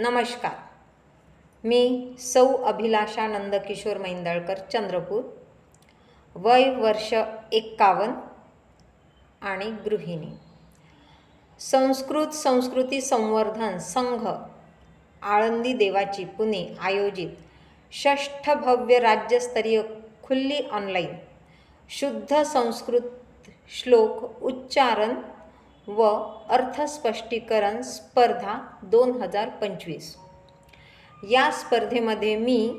नमस्कार. मी सौ अभिलाषा नंदकिशोर मैंदळकर चंद्रपूर. वय वर्ष एक्कावन्न आणि गृहिणी. संस्कृत संस्कृती संवर्धन संघ आळंदी देवाची पुणे आयोजित षष्ठ भव्य राज्यस्तरीय खुल्ली ऑनलाईन शुद्ध संस्कृत श्लोक उच्चारण व अर्थस्पष्टीकरण स्पर्धा दोन हजार पंचवीस. या स्पर्धेमध्ये मी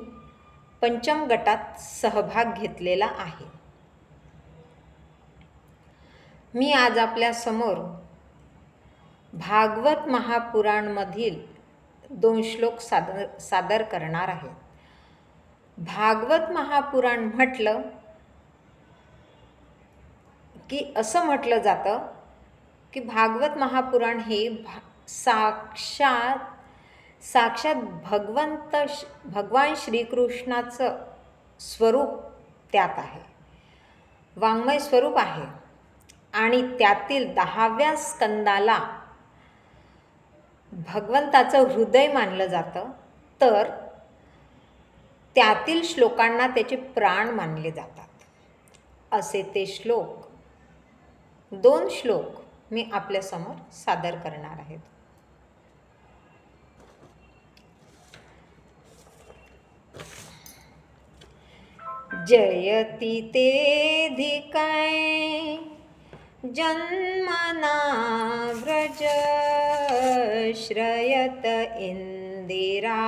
पंचम गटात सहभाग घेतलेला आहे. मी आज आपल्यासमोर भागवत महापुराणमधील दोन श्लोक सादर सादर करणार आहे. भागवत महापुराण म्हटलं की असं म्हटलं जातं की भागवत महापुराण हे भा साक्षात साक्षात भगवंत श- भगवान श्रीकृष्णाचं स्वरूप त्यात आहे. वाङ्मय स्वरूप आहे. आणि त्यातील दहाव्या स्कंदाला भगवंताचं हृदय मानलं जातं. तर त्यातील श्लोकांना त्याचे प्राण मानले जातात. असे ते श्लोक दोन श्लोक मी आपल्यासमोर सादर करणार आहेत. जयति धिकाय जन्मना व्रज श्रयत इंदिरा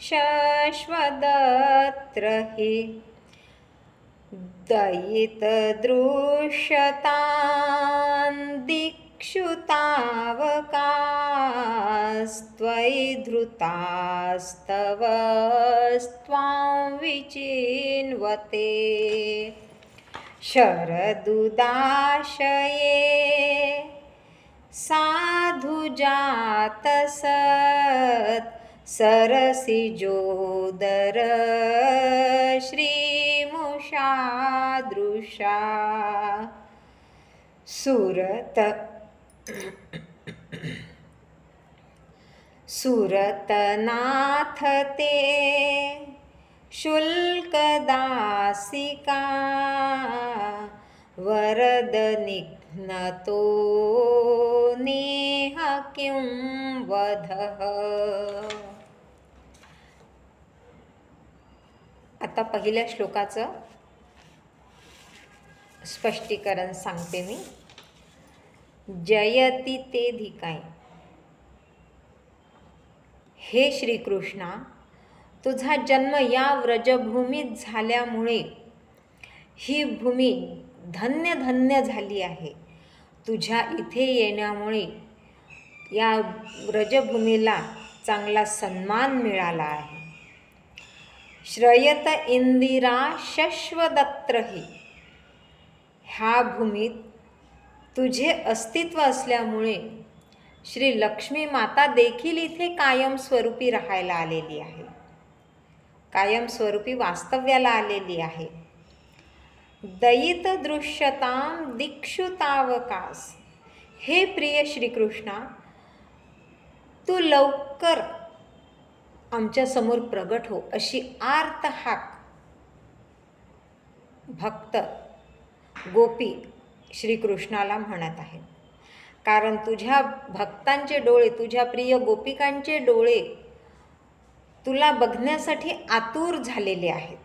शश्वदत्र हि दयितदृश्यतान् दिक्षुतावकास्त्वयि धृतास्तव विचिन्वते। शरदुदाशये साधुजातसत् सरसिजोदर तादृशा सुरत। सुरतनाथ ते शुल्कदासिका वरद निघ्नतो नेह किं वधः। आता पहिल्या श्लोकाचं स्पष्टीकरण सांगते मी. जयती ते धिकाय. हे श्रीकृष्णा तुझा जन्म या व्रजभूमीत झाल्यामुळे ही भूमी धन्य धन्य झाली आहे. तुझ्या इथे येण्यामुळे या व्रजभूमीला चांगला सन्मान मिळाला आहे. श्रयत इंदिरा शश्वदत्रही ह्या भूमीत तुझे अस्तित्व असल्यामुळे श्री लक्ष्मी माता देखील इथे कायमस्वरूपी राहायला आलेली आहे. कायमस्वरूपी वास्तव्याला आलेली आहे. दयित दृश्यताम दीक्षुतावकास हे प्रिय श्रीकृष्णा तू लवकर आमच्यासमोर प्रगट हो अशी आर्त हाक भक्त गोपी श्रीकृष्णाला म्हणत आहे कारण तुझ्या भक्तांचे डोळे तुझ्या प्रिय गोपिकांचे डोळे तुला बघण्यासाठी आतुर झालेले आहेत.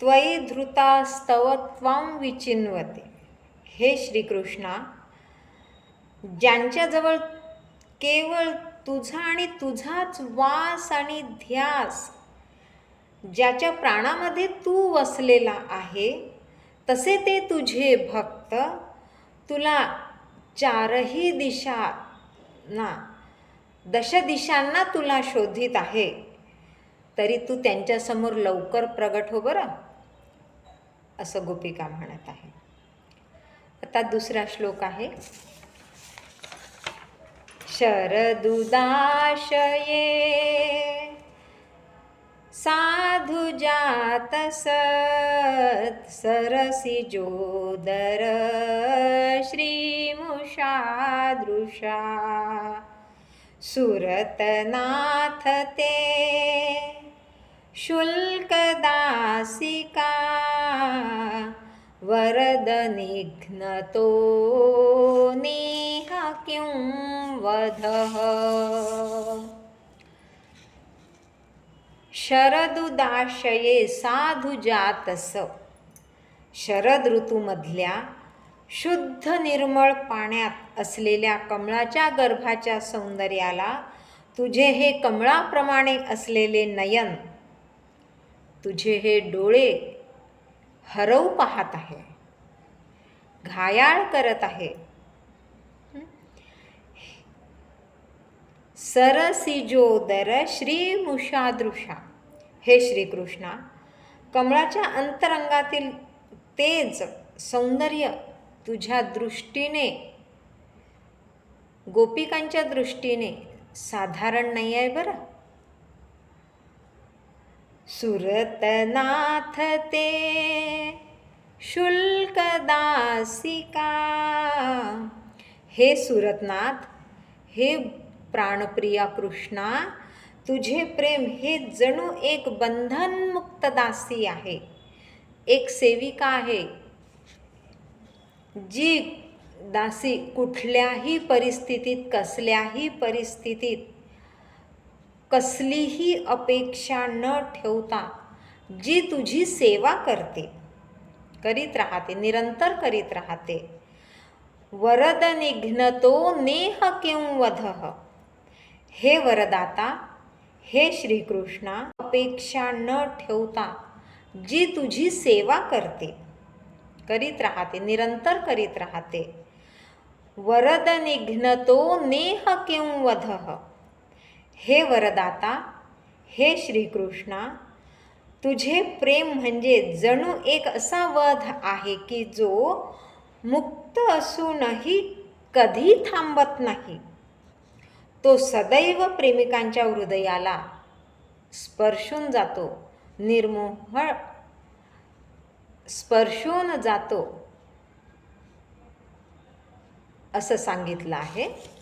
त्वयी धृतास्तव त्वां विचिन्वते. हे श्रीकृष्णा ज्यांच्याजवळ केवळ तुझा आणि तुझाच वास आणि ध्यास ज्याच्या प्राणामध्ये तू वसलेला आहे तसे ते तुझे भक्त. तुला चारही दिशा ना दश दिशांना तुला शोधित आहे. तरी तू त्यांच्यासमोर लवकर प्रगट हो बरं असं गोपिका म्हणत आहे. आता दुसरा श्लोक आहे. शरदुदाशये साधुजातसत् सरसिजोदर श्रीमुषादृशा मुषादृशा सुरतनाथ ते शुल्कदासिका वरद निघ्नतो नेह किं वधः? शरदुदाशये साधु जातस. शरद ऋतूमधल्या शुद्ध निर्मळ पाण्यात असलेल्या कमळाच्या गर्भाच्या सौंदर्याला तुझे हे कमळाप्रमाणे असलेले नयन तुझे हे डोळे हरवू पाहत आहे घायाळ करत आहे. सरसिजोदर श्रीमुषादृशा हे श्रीकृष्णा कमळाच्या अंतरंगातील तेज सौंदर्य तुझ्या दृष्टीने गोपिकांच्या दृष्टीने साधारण नाही आहे बरं? सुरतनाथ ते शुल्कदासिका हे सुरतनाथ हे प्राणप्रिया कृष्णा तुझे प्रेम हे जणू एक बंधनमुक्त दासी आहे. एक सेविका आहे. जी दासी कुठल्याही परिस्थितीत कसल्याही परिस्थितीत कसलीही अपेक्षा न ठेवता जी तुझी सेवा करते करीत राहते निरंतर करीत राहते. वरद निघ्नतो नेह किंवध. हे वरदाता हे श्रीकृष्णा अपेक्षा न ठेवता जी तुझी सेवा करते करीत राहते निरंतर करीत राहते. वरद निघ्नतो नेह किंवध हे वरदाता हे श्रीकृष्णा तुझे प्रेम म्हणजे जणू एक असा वध आहे की जो मुक्त असूनही कधी थांबत नाही. तो सदैव प्रेमिकांच्या हृदयाला स्पर्शून जातो. निर्मोह स्पर्शून जातो. असं सांगितलं आहे.